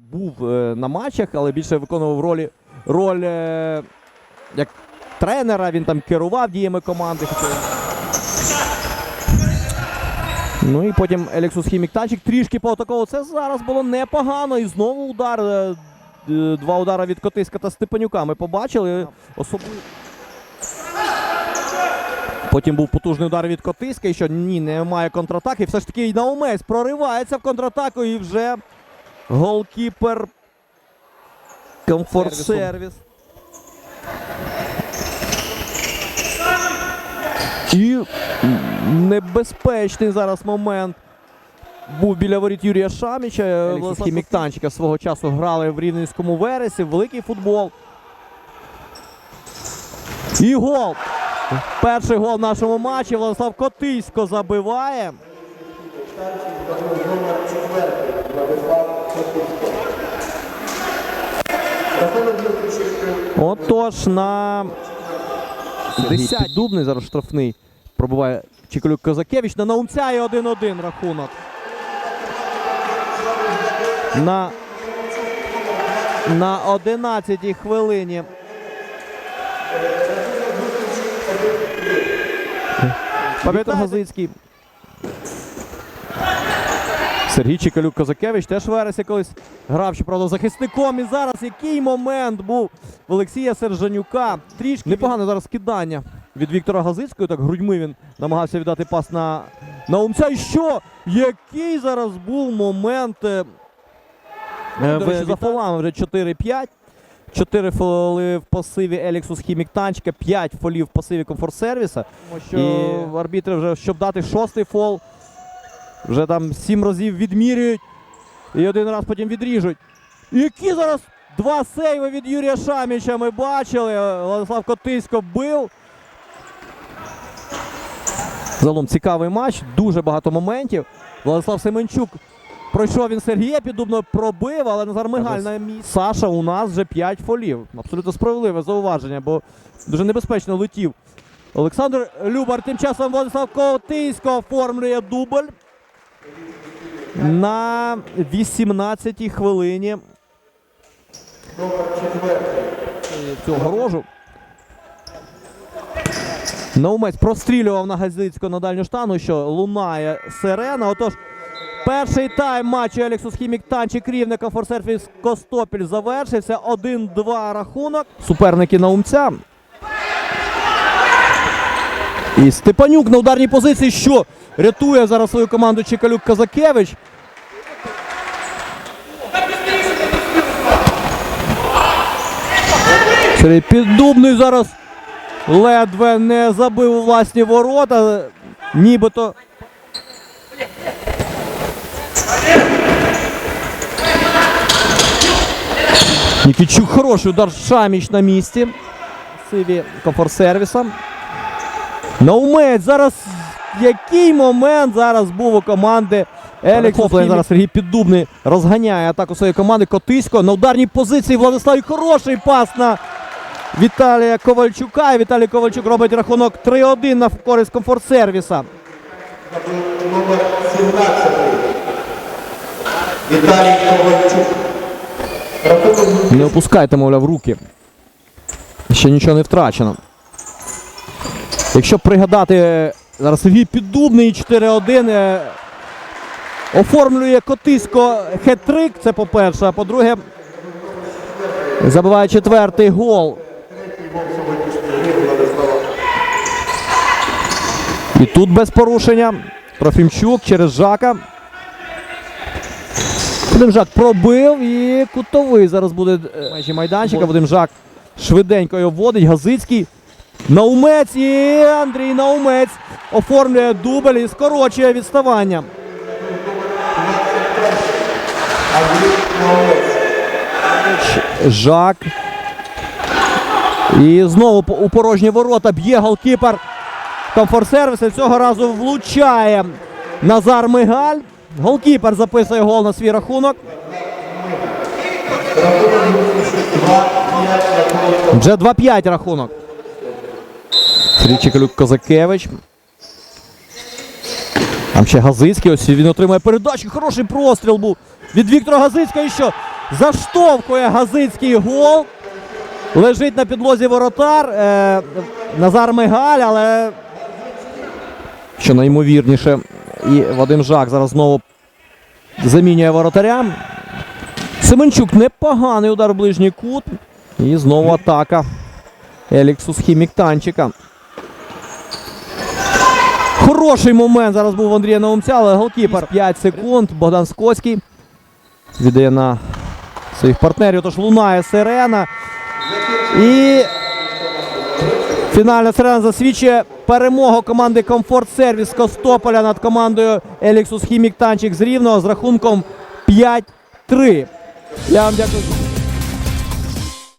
Був е, на матчах, але більше виконував ролі, роль е, як тренера. Він там керував діями команди. Ну і потім Еліксус Хімік Танчик трішки поатаковував. Це зараз було непогано. І знову удар. е, Два удари від Котиська та Степанюка. Ми побачили. Особливо. Потім був потужний удар від Котиська. І що ні, немає контратаки. Все ж таки Наумець проривається в контратаку і вже голкіпер. Комфорт сервіс. І небезпечний зараз момент. Був біля воріт Юрія Шаміча. Владислав Хіміктанчика свого часу грали в Рівненському вересі. Великий футбол. І гол. Перший гол в нашому матчі. Владислав Котисько забиває. Отож на 10 дубний зараз штрафний пробуває Чиколюк Козакевич. На Наумця і 1-1 рахунок. На, на 11 хвилині. Пам'ятаєте Газицький. Сергій Чикалюк Козакевич теж в вересі колись грав, щоправда, захисником. І зараз який момент був в Олексія Сержанюка. Трішки непогане зараз кидання від Віктора Газицького. Так грудьми він намагався віддати пас на, на Умця. І що? Який зараз був момент? е, е, речі, за фолами вже 4-5. 4 фоли в пасиві Еліксус Хімік Танчика, 5 фолів в пасиві комфорт сервіса. що І арбітри вже, щоб дати шостий фол, вже там сім разів відмірюють і один раз потім відріжуть. Які зараз два сейви від Юрія Шаміча ми бачили. Владислав Котисько бив. Загалом цікавий матч, дуже багато моментів. Владислав Семенчук пройшов він Сергія Піддубно, пробив, але Назар Мигаль на місці. Саша у нас вже 5 фолів. Абсолютно справедливе зауваження, бо дуже небезпечно летів. Олександр Любар тим часом Владислав Котисько оформлює дубль на 18-й хвилині цього грожу. Наумець прострілював на Газицького на дальню штангу, що лунає сирена. Отож, перший тайм матчу Еліксус Хімік Танчик Рівника Форсерфіс Костопіль завершився. 1-2 рахунок. Суперники Наумця. І Степанюк на ударній позиції, що рятує зараз свою команду Чекалюк Казакевич. Сергій Піддубний зараз ледве не забив у власні ворота. Нібито. Нікічук хороший удар Шаміч на місці. Сиві комфорт Наумець зараз який момент зараз був у команди Елікс зараз Сергій Піддубний розганяє атаку своєї команди Котисько на ударній позиції Владислав І хороший пас на Віталія Ковальчука. І Віталій Ковальчук робить рахунок 3-1 на користь комфорт сервіса. Номер 17. Віталій Ковальчук. Не опускайте, мовляв, руки. Ще нічого не втрачено. Якщо пригадати, зараз Сергій Піддубний 4-1 е, оформлює Котисько хет-трик, це по-перше, а по-друге, забиває четвертий гол. І тут без порушення. Трофімчук через Жака. Вадим Жак пробив і кутовий зараз буде е, майданчика. Вадим Жак швиденько його вводить. Газицький. Наумець і Андрій Наумець оформлює дубль і скорочує відставання. Жак. І знову у порожні ворота б'є голкіпер комфорт сервіс. І цього разу влучає Назар Мигаль. Голкіпер записує гол на свій рахунок. Вже 2-5 рахунок. Сергій Чекалюк Козакевич. Там ще Газицький. Ось він отримує передачу. Хороший простріл був від Віктора Газицького. І що? Заштовхує Газицький гол. Лежить на підлозі воротар. Е, Назар Мигаль, але що найімовірніше. І Вадим Жак зараз знову замінює воротаря. Семенчук непоганий удар в ближній кут. І знову атака. Еліксус Хімік Танчика. Хороший момент зараз був Андрія Наумця, але голкіпер 5 секунд. Богдан Скоцький віддає на своїх партнерів. Тож лунає сирена. І фінальна сирена засвідчує перемогу команди Комфорт Сервіс Костополя над командою Еліксус Хімік Танчик з Рівного з рахунком 5-3. Я вам дякую.